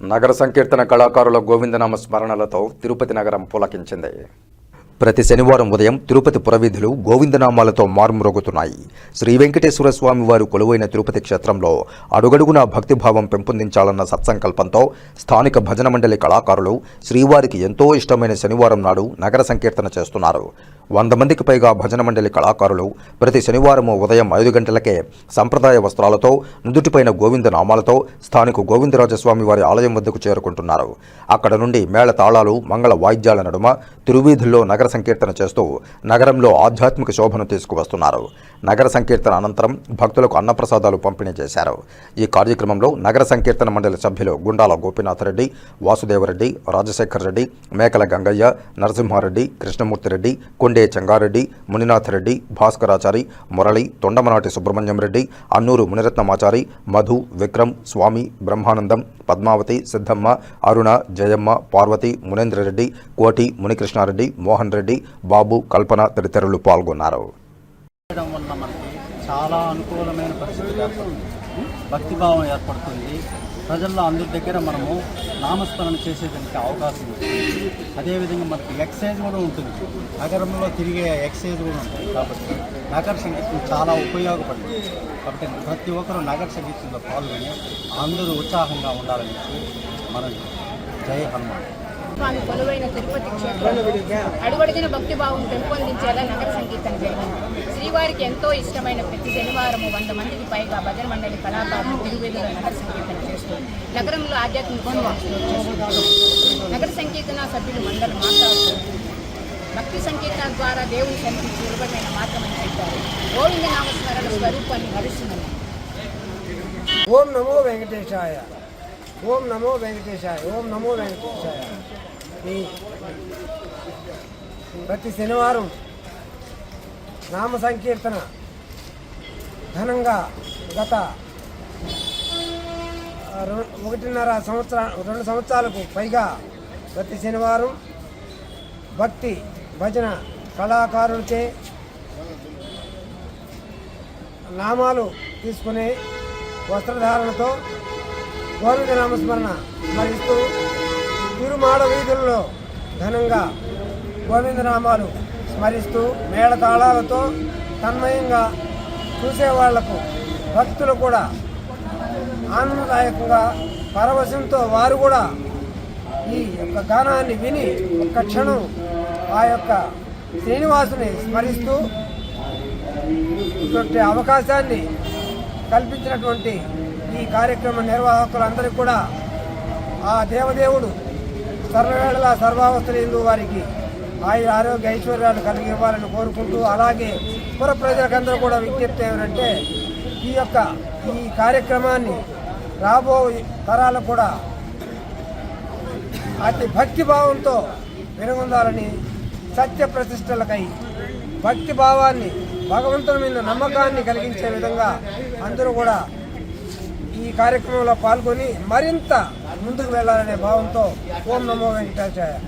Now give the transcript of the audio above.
నగర సంకీర్తన కళాకారుల గోవిందనామ స్మరణలతో తిరుపతి నగరం పులకించింది. ప్రతి శనివారం ఉదయం తిరుపతి పురవీధులు గోవిందనామాలతో మారుమ్రోగుతున్నాయి. శ్రీ వెంకటేశ్వర స్వామి వారు కొలువైన తిరుపతి క్షేత్రంలో అడుగడుగునా భక్తిభావం పెంపొందించాలన్న సత్సంకల్పంతో స్థానిక భజన మండలి కళాకారులు శ్రీవారికి ఎంతో ఇష్టమైన శనివారం నాడు నగర సంకీర్తన చేస్తున్నారు. వంద మందికి పైగా భజన మండలి కళాకారులు ప్రతి శనివారం ఉదయం ఐదు గంటలకే సంప్రదాయ వస్త్రాలతో నుదుటిపైన గోవింద నామాలతో స్థానిక గోవిందరాజస్వామి వారి ఆలయం వద్దకు చేరుకుంటున్నారు. అక్కడ నుండి మేళ తాళాలు మంగళ వాయిద్యాల నడుమ తిరువీధుల్లో నగర సంకీర్తన చేస్తూ నగరంలో ఆధ్యాత్మిక శోభను తీసుకువస్తున్నారు. నగర సంకీర్తన అనంతరం భక్తులకు అన్నప్రసాదాలు పంపిణీ చేశారు. ఈ కార్యక్రమంలో నగర సంకీర్తన మండలి సభ్యులు గుండాల గోపీనాథ్ రెడ్డి వాసుదేవరెడ్డి రాజశేఖర్ రెడ్డి మేకల గంగయ్య నరసింహారెడ్డి కృష్ణమూర్తిరెడ్డి కొండే చెంగారెడ్డి మునినాథరెడ్డి భాస్కరాచారి మురళి తొండమనాటి సుబ్రహ్మణ్యం రెడ్డి అన్నూరు మునిరత్నమాచారి మధు విక్రమ్ స్వామి బ్రహ్మానందం పద్మావతి సిద్ధమ్మ అరుణ జయమ్మ పార్వతి మునేంద్రరెడ్డి కోటి మునికృష్ణారెడ్డి మోహన్ రెడ్డి బాబు కల్పన తదితరులు పాల్గొన్నారు. చాలా అనుకూలమైన పరిస్థితి ఏర్పడుతుంది. భక్తిభావం ఏర్పడుతుంది. ప్రజల్లో అందరి దగ్గర మనము నామస్మరణ చేసేదానికి అవకాశం ఉంటుంది. అదేవిధంగా మనకి ఎక్సైజ్ కూడా ఉంటుంది. నగరంలో తిరిగే ఎక్సైజ్ కూడా ఉంటుంది. కాబట్టి నగర సంగీతం చాలా ఉపయోగపడుతుంది. కాబట్టి ప్రతి ఒక్కరూ నగర సంగీతంలో పాల్గొని అందరూ ఉత్సాహంగా ఉండాలని మనం జై హనుమాన్. కొలువైన తిరుపతి అడుగడుగున భక్తిభావం పెంపొందించేలా నగర సంకీర్తన జరిగింది శ్రీవారికి ఎంతో ఇష్టమైన ప్రతి శనివారం వంద మందికి పైగా భజన మండలి కళాకారులు తిరువేదుల నగర సంకీర్తన చేస్తూ నగరంలో ఆధ్యాత్మిక నగర సంకీర్తన సభ్యులు మండలి మాట్లాడుతూ భక్తి సంకీర్తన ద్వారా దేవుని సన్నిధి సులభమైన మార్గమని చెప్పారు. గోవింద నామస్మరణ స్వరూపాన్ని హరిస్తున్నారు ఓం నమో వెంకటేశాయ. ఓం నమో వెంకటేశాయ. ఓం నమో వెంకటేశాయ. ప్రతి శనివారం నామ సంకీర్తన ఘనంగా గత ఒకటిన్నర సంవత్సర రెండు సంవత్సరాలకు పైగా ప్రతి శనివారం భక్తి భజన కళాకారులచే నామాలు తీసుకునే వస్త్రధారణతో గోవింద నామస్మరణ మరిస్తూ తిరుమాడ వీధుల్లో ఘనంగా గోవిందనామాలు స్మరిస్తూ మేళతాళాలతో తన్మయంగా చూసేవాళ్ళకు భక్తులు కూడా ఆనందదాయకంగా పరవశంతో వారు కూడా ఈ యొక్క గానాన్ని విని ఒక్క క్షణం ఆ యొక్క శ్రీనివాసుని స్మరిస్తూ ఇటువంటి అవకాశాన్ని కల్పించినటువంటి ఈ కార్యక్రమ నిర్వాహకులందరికీ కూడా ఆ దేవదేవుడు సర్వవేళలా సర్వావస్థలు వారికి ఆయన ఆరోగ్య ఐశ్వర్యాలు కలిగి ఇవ్వాలని కోరుకుంటూ అలాగే పుర ప్రజలకందరూ కూడా విజ్ఞప్తి ఏమంటే ఈ యొక్క ఈ కార్యక్రమాన్ని రాబో తరాలకు కూడా అతి భక్తి భావంతో వెనుగొందాలని సత్య ప్రతిష్టలకై భక్తి భావాన్ని భగవంతుని మీద నమ్మకాన్ని కలిగించే విధంగా అందరూ కూడా ఈ కార్యక్రమంలో పాల్గొని మరింత ముందుకు వెళ్ళాలనే భావంతో ఓం నమో వెంకటాచార్య.